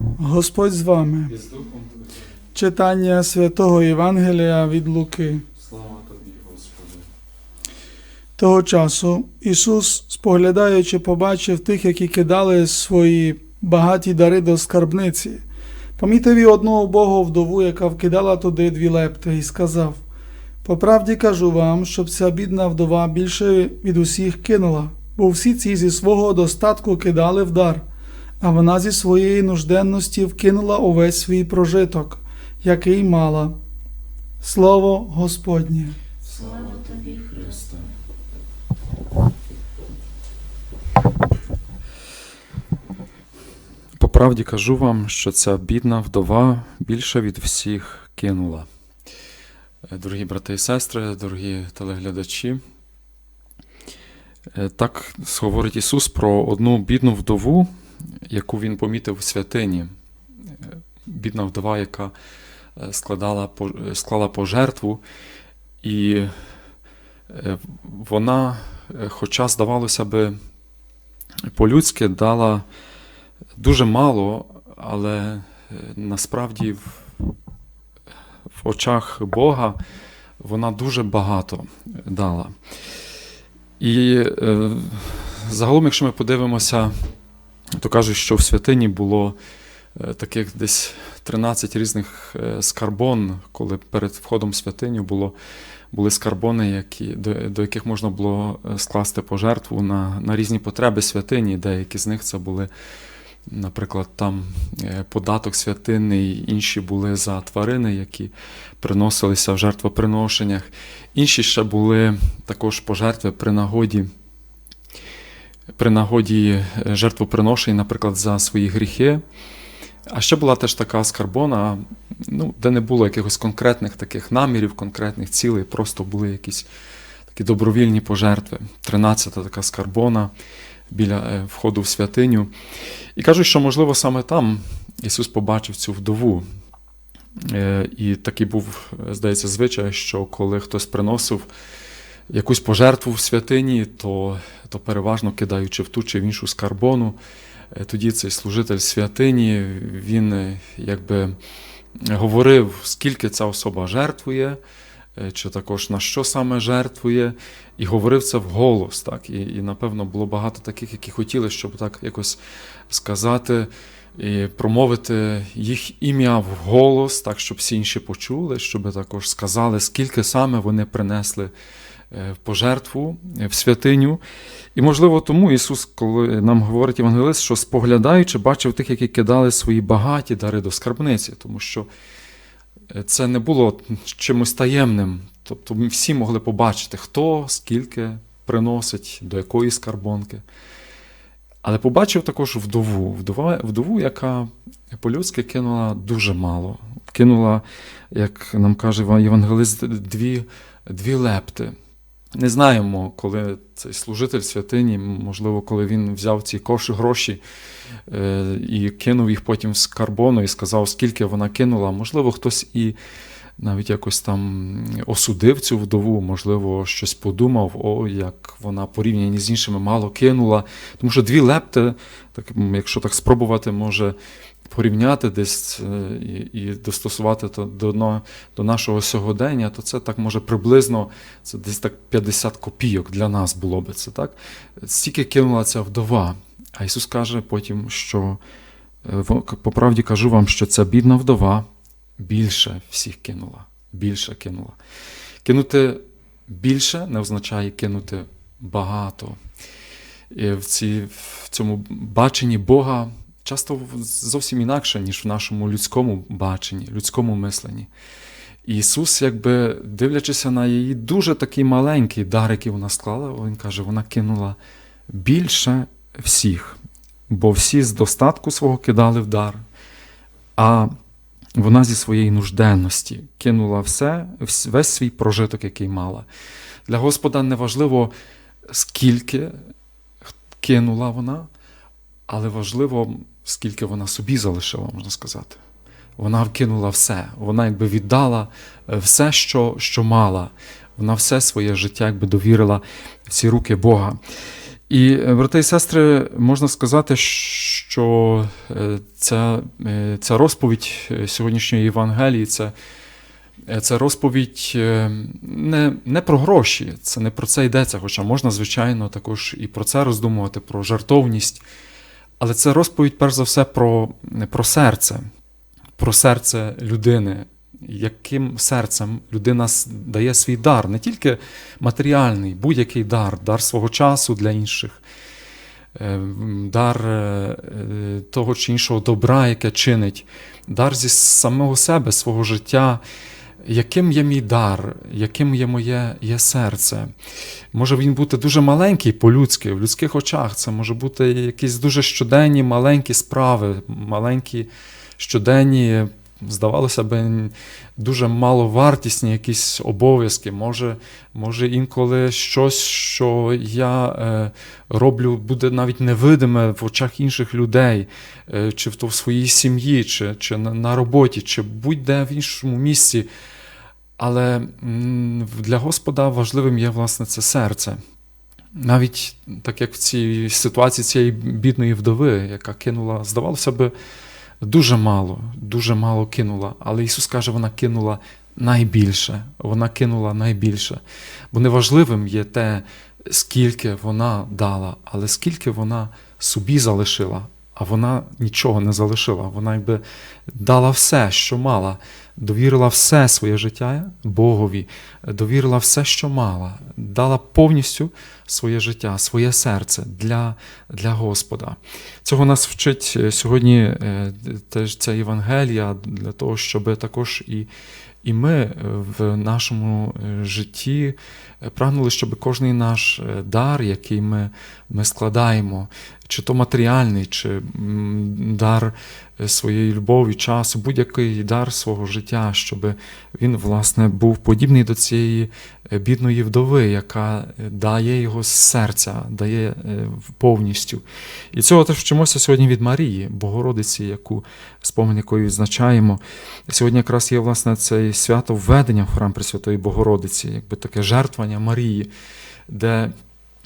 Господь з вами. Читання святого Євангелія від Луки. Слава Тобі, Господи. Того часу Ісус, споглядаючи, побачив тих, які кидали свої багаті дари до скарбниці. Помітив і одну убогу вдову, яка вкидала туди дві лепти, і сказав: По правді кажу вам, щоб ця бідна вдова більше від усіх кинула, бо всі ці зі свого достатку кидали в дар, а вона зі своєї нужденності вкинула увесь свій прожиток, який мала. Слово Господнє. Слава Тобі, Христе. По правді кажу вам, що ця бідна вдова більше від всіх кинула. Дорогі брати і сестри, дорогі телеглядачі, е, так говорить Ісус про одну бідну вдову, яку Він помітив в святині. Бідна вдова, яка е, складала, е, склала пожертву, і е, вона, хоча, здавалося би, по-людськи дала дуже мало, але насправді в, в очах Бога вона дуже багато дала. І загалом, якщо ми подивимося, то кажуть, що в святині було е, таких десь 13 різних е, скарбон, коли перед входом в святиню було, були скарбони, які, до, до яких можна було е, скласти пожертву на, на різні потреби святині. Деякі з них це були, наприклад, там податок святинний, інші були за тварини, які приносилися в жертвоприношеннях. Інші ще були також пожертви при нагоді. При нагоді е, жертвоприношень, наприклад, за свої гріхи. А ще була теж така скарбона, ну, де не було якихось конкретних таких намірів, конкретних цілей, просто були якісь такі добровільні пожертви. Тринадцята така скарбона біля е, входу в святиню. І кажуть, що, можливо, саме там Ісус побачив цю вдову. Е, І такий був, здається, звичай, що коли хтось приносив якусь пожертву в святині, то, то переважно кидаючи в ту чи в іншу скарбону, е, тоді цей служитель святині, він е, якби говорив, скільки ця особа жертвує, е, чи також на що саме жертвує, і говорив це вголос. Так? І, і напевно було багато таких, які хотіли, щоб так якось сказати. І промовити їх ім'я вголос, так, щоб всі інші почули, щоб також сказали, скільки саме вони принесли в пожертву е, в святиню. І, можливо, тому Ісус, коли нам говорить Євангелист, що споглядаючи, бачив тих, які кидали свої багаті дари до скарбниці, тому що е, це не було чимось таємним. Тобто всі могли побачити, хто скільки приносить, до якої скарбонки. Але побачив також вдову, вдова, вдову, яка по-людськи кинула дуже мало. Кинула, як нам каже Євангелист, дві, дві лепти. Не знаємо, коли цей служитель святині, можливо, коли він взяв ці коші гроші е, і кинув їх потім в скарбону і сказав, скільки вона кинула. Можливо, хтось і навіть якось там осудив цю вдову, можливо, щось подумав, о, як вона порівняні з іншими мало кинула. Тому що дві лепти, так, якщо так спробувати, може порівняти десь е, і, і достосувати то до, но- до нашого сьогодення, то це так може приблизно це десь так 50 копійок для нас було би це так. Стільки кинула ця вдова. А Ісус каже потім, що е, по правді кажу вам, що ця бідна вдова більше всіх кинула. Більше кинула. Кинути більше не означає кинути багато. І в, ці, в цьому баченні Бога часто зовсім інакше, ніж в нашому людському баченні, людському мисленні. Ісус, якби дивлячися на її дуже такий маленький дар, який вона склала, Він каже, вона кинула більше всіх, бо всі з достатку свого кидали в дар. А вона зі своєї нужденності кинула все, весь свій прожиток, який мала. Для Господа не важливо, скільки кинула вона, але важливо, скільки вона собі залишила, можна сказати. Вона вкинула все. Вона якби віддала е, все, що, що мала. Вона все своє життя якби довірила в ці руки Бога. І, е, брати і сестри, можна сказати, що е, ця, ця розповідь сьогоднішньої Євангелії це, це розповідь не, не про гроші, це не про це йдеться, хоча можна, звичайно, також і про це роздумувати, про жартовність. Але це розповідь, перш за все, про, про серце, про серце людини, яким серцем людина дає свій дар, не тільки матеріальний, будь-який дар, дар свого часу для інших, е, дар е, того чи іншого добра, яке чинить, дар зі самого себе, свого життя. Яким є мій дар, яким є моє є серце? Може він бути дуже маленький по-людськи, в людських очах. Це може бути якісь дуже щоденні маленькі справи, маленькі щоденні, здавалося б, дуже маловартісні якісь обов'язки. Може, може інколи щось, що я е, роблю, буде навіть невидиме в очах інших людей, е, чи в то в своїй сім'ї, чи, чи на, роботі, чи будь-де в іншому місці. Але для Господа важливим є власне це серце. Навіть так як в цій ситуації цієї бідної вдови, яка кинула, здавалося би, дуже мало, дуже мало кинула. Але Ісус каже, вона кинула найбільше. Вона кинула найбільше. Бо неважливим є те, скільки вона дала, але скільки вона собі залишила, а вона нічого не залишила. Вона якби дала все, що мала, довірила все своє життя Богові, довірила все, що мала, дала повністю своє життя, своє серце для, для Господа. Цього нас вчить е, сьогодні е, теж ця Євангелія для того, щоб також і, і ми е, в нашому житті прагнули, щоб кожний наш дар, який ми, ми складаємо, чи то матеріальний, чи дар е, своєї любові, часу, будь-який дар свого життя, щоб він, власне, був подібний до цієї е, бідної вдови, яка е, дає його з серця, дає повністю. І цього теж вчимося сьогодні від Марії, Богородиці, яку спомин якої відзначаємо. Сьогодні якраз є власне це свято введення в храм Пресвятої Богородиці, якби таке жертвування Марії, де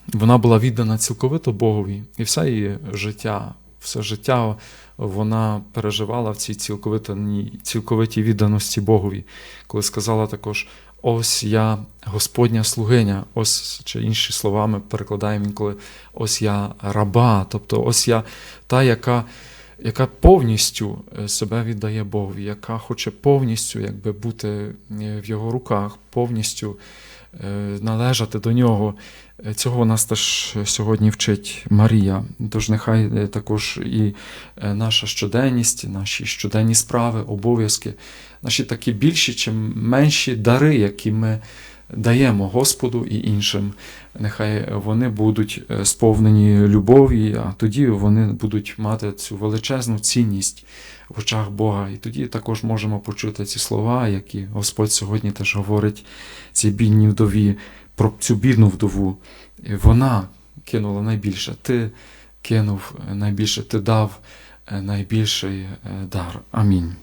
вона була віддана цілковито Богові, і все її життя, все життя вона переживала в цій цілковитій, відданості Богові, коли сказала також: ось я Господня слугиня, ось чи інші словами перекладаємо інколи ось я раба, тобто ось я та, яка. Яка повністю е, себе віддає Богові, яка хоче повністю якби, бути е, в його руках, повністю е, належати до нього. Цього нас теж сьогодні вчить Марія. Тож нехай також і наша щоденність, наші щоденні справи, обов'язки, наші такі більші чи менші дари, які ми даємо Господу і іншим. Нехай вони будуть е, сповнені любові, а тоді вони будуть мати цю величезну цінність в очах Бога. І тоді також можемо почути ці слова, які Господь сьогодні теж говорить цій бідній вдові про цю бідну вдову. Вона кинула найбільше. Ти кинув найбільше, ти дав е, найбільший е, дар. Амінь.